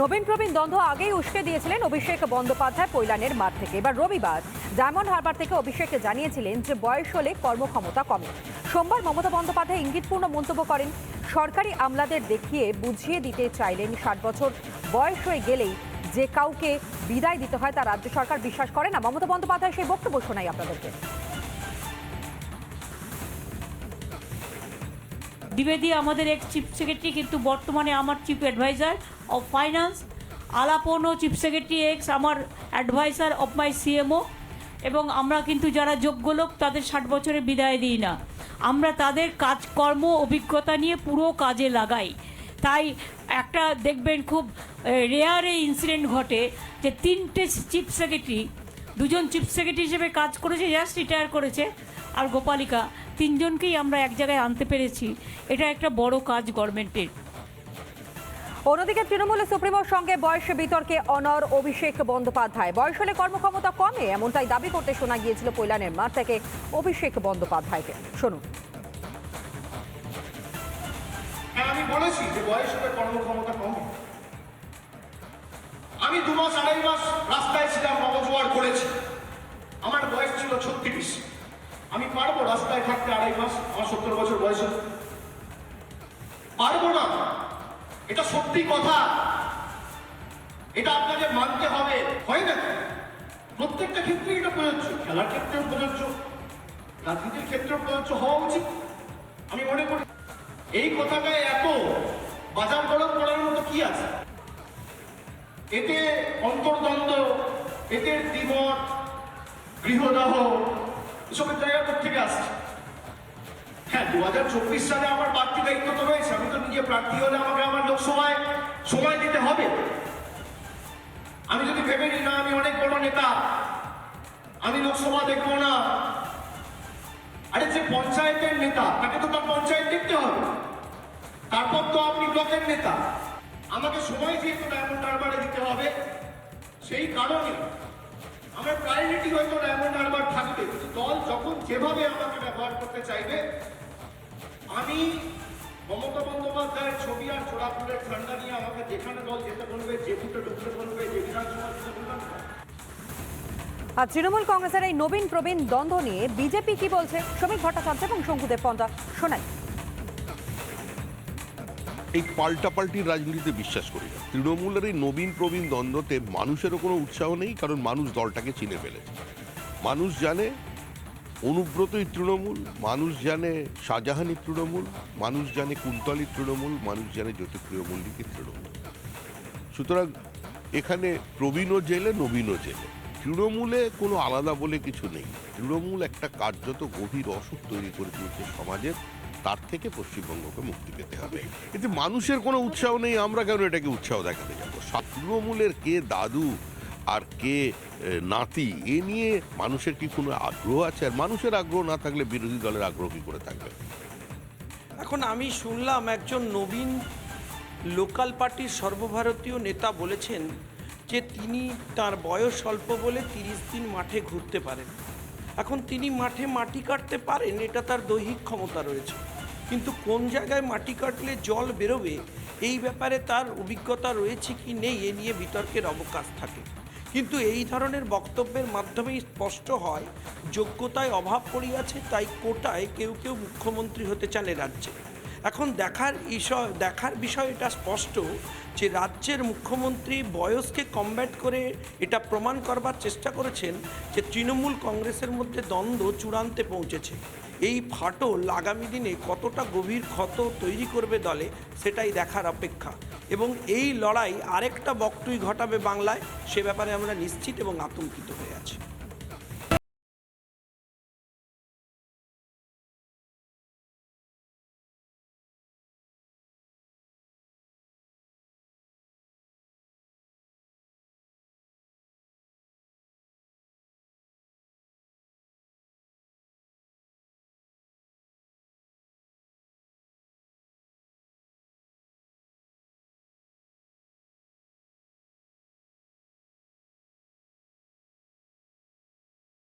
নবীন প্রবীণ দ্বন্দ্ব আগেই উস্কে দিয়েছিলেন অভিষেক বন্দ্যোপাধ্যায় পৈলানের মাঠ থেকে। এবার রবিবার ডায়মন্ড হারবার থেকে অভিষেক জানিয়েছিলেন যে বয়স হলে কর্মক্ষমতা কমে। সোমবার মমতা বন্দ্যোপাধ্যায় ইঙ্গিতপূর্ণ মন্তব্য করেন। সরকারি আমলাদের দেখিয়ে বুঝিয়ে দিতে চাইলেন ষাট বছর বয়স হয়ে গেলেই যে কাউকে বিদায় দিতে হয় তা রাজ্য সরকার বিশ্বাস করে না। মমতা বন্দ্যোপাধ্যায় সেই বক্তব্য শোনাই আপনাদেরকে। দ্বিবেদী আমাদের এক চিফ সেক্রেটারি, কিন্তু বর্তমানে আমার চিফ অ্যাডভাইজার। অফ ফাইন্যান্স আলাপনও চিফ সেক্রেটারি এক্স আমার adviser of my C M O এবং আমরা কিন্তু যারা যোগ্য লোক, তাদের ষাট বছরে বিদায় দিই না। আমরা তাদের কাজকর্ম অভিজ্ঞতা নিয়ে পুরো কাজে লাগাই। তাই একটা দেখবেন খুব রেয়ার এই ইনসিডেন্ট ঘটে যে তিনটে চিফ সেক্রেটারি দুজন চিফ সেক্রেটারি হিসেবে কাজ করেছে জাস্ট রিটায়ার করেছে। আর গোপালিকা, তিনজনকেই আমরা এক জায়গায় আনতে পেরেছি। এটা একটা বড় কাজ গভর্নমেন্টের অন্যদিকে তৃণমূলের সুপ্রিমোর সঙ্গে বয়স বিতর্কে অনর অভিষেক বন্দ্যোপাধ্যায়। বয়স হলে কর্মক্ষমতা কমে, এমনটাই দাবি করতে শোনা গিয়েছিল কৈলানের মাঠ থেকে অভিষেক বন্দ্যোপাধ্যায়কে। শুনুন। হ্যাঁ আমি বলেছি যে বয়স হলে কর্মক্ষমতা কমে। আমি দু মাস, আড়াই মাস রাস্তায় ছিলাম করেছি। আমার বয়স ছিল ছত্রিশ। আমি পারব রাস্তায় থাকতে আড়াই মাস, আমার সত্তর বছর বয়স পারব না। এটা সত্যি কথা। এটা আপনাকে মানতে হবে, হয় না প্রত্যেকটা ক্ষেত্রে এটা প্রযোজ্য, খেলার ক্ষেত্রেও প্রযোজ্য, রাজনীতির ক্ষেত্রেও প্রযোজ্য, হওয়া উচিত। আমি মনে করি এই কথাটায় এত বাজার গরম করার মতো কি আছে? এতে অন্তর্দ্বন্দ্ব, এতে দ্বিমত, গৃহদাহ, এসবের জায়গা থেকে আসছে? হ্যাঁ দু হাজার চব্বিশ সালে আমার বাড়তি দায়িত্ব তো রয়েছে আমি তো নিজে প্রার্থী হলে আমাকে, আমার লোকসভায় সময় দিতে হবে। আমি যদি ভেবে নিই না, আমি অনেক বড় নেতা, আমি লোকসভা দেখব না। আরে যে পঞ্চায়েতের নেতা, তাকে তো তার পঞ্চায়েত দেখতে হবে। তারপর তো আপনি ব্লকের নেতা। আমাকে সময় যেহেতু ডায়মন্ড হারবারে দিতে হবে। সেই কারণে আমার প্রায়োরিটি হয়তো ডায়মন্ড হারবার থাকবে। কিন্তু দল যখন যেভাবে আমাকে ব্যবহার করতে চাইবে, আমি মমতা বন্দ্যোপাধ্যায়ের ছবি আর চোরা ঠান্ডা নিয়ে আমাকে যেখানে দল যেতে বলবে যে ফুটে ঢুকতে বলবে যে বিধানসভা। আর তৃণমূল কংগ্রেসের এই নবীন প্রবীণ দ্বন্দ্ব নিয়ে বিজেপি কি বলছে? শ্রমিক ভট্টাচার্য এবং শঙ্কুদেব পন্ডা শোনাই। এই পাল্টাপাল্টির রাজনীতিতে বিশ্বাস করি না। তৃণমূলের এই নবীন প্রবীণ দ্বন্দ্বতে মানুষেরও কোনো উৎসাহ নেই কারণ মানুষ দলটাকে চিনে ফেলেছে। মানুষ জানে অনুব্রতই তৃণমূল, মানুষ জানে শাহজাহানি তৃণমূল, মানুষ জানে কুন্তলী তৃণমূল, মানুষ জানে জ্যোতিপ্রিয় মল্লিকের তৃণমূল। সুতরাং এখানে প্রবীণও জেলে, নবীনও জেলে। তৃণমূলে কোনো আলাদা বলে কিছু নেই। তৃণমূল একটা কার্যত গভীর অসুখ তৈরি করে দিয়েছে সমাজের, তার থেকে পশ্চিমবঙ্গকে মুক্তি পেতে হবে। কিন্তু মানুষের কোনো উৎসাহ নেই, আমরা কেন এটাকে উৎসাহ দেখাতে যাব? তৃণমূলের কে দাদু? আর কে নাতি, এ নিয়ে মানুষের কি কোনো আগ্রহ আছে? আর মানুষের আগ্রহ না থাকলে বিরোধী দলের আগ্রহ কি করে থাকবে? এখন আমি শুনলাম একজন নবীন লোকাল পার্টির সর্বভারতীয় নেতা বলেছেন যে তিনি তার বয়স অল্প বলে তিরিশ দিন মাঠে ঘুরতে পারেন। এখন তিনি মাঠে মাটি কাটতে পারেন, এটা তার দৈহিক ক্ষমতা রয়েছে। কিন্তু কোন জায়গায় মাটি কাটলে জল বেরোবে, এই ব্যাপারে তার অভিজ্ঞতা রয়েছে কি নেই, এ নিয়ে বিতর্কের অবকাশ থাকে। কিন্তু এই ধরনের বক্তব্যের মাধ্যমেই স্পষ্ট হয়, যোগ্যতায় অভাব পড়িয়াছে, তাই কোটায় কেউ কেউ মুখ্যমন্ত্রী হতে চান এ রাজ্যে। এখন দেখার বিষয় দেখার বিষয় এটা স্পষ্ট যে রাজ্যের মুখ্যমন্ত্রী বয়সকে কমব্যাট করে এটা প্রমাণ করবার চেষ্টা করেছেন যে তৃণমূল কংগ্রেসের মধ্যে দ্বন্দ্ব চূড়ান্তে পৌঁছেছে। এই ফাটল আগামী দিনে কতটা গভীর ক্ষত তৈরি করবে দলে, সেটাই দেখার অপেক্ষা। এবং এই লড়াই আরেকটা বক্তুই ঘটাবে বাংলায়, সে ব্যাপারে আমরা নিশ্চিত এবং আতঙ্কিত হয়ে আছি।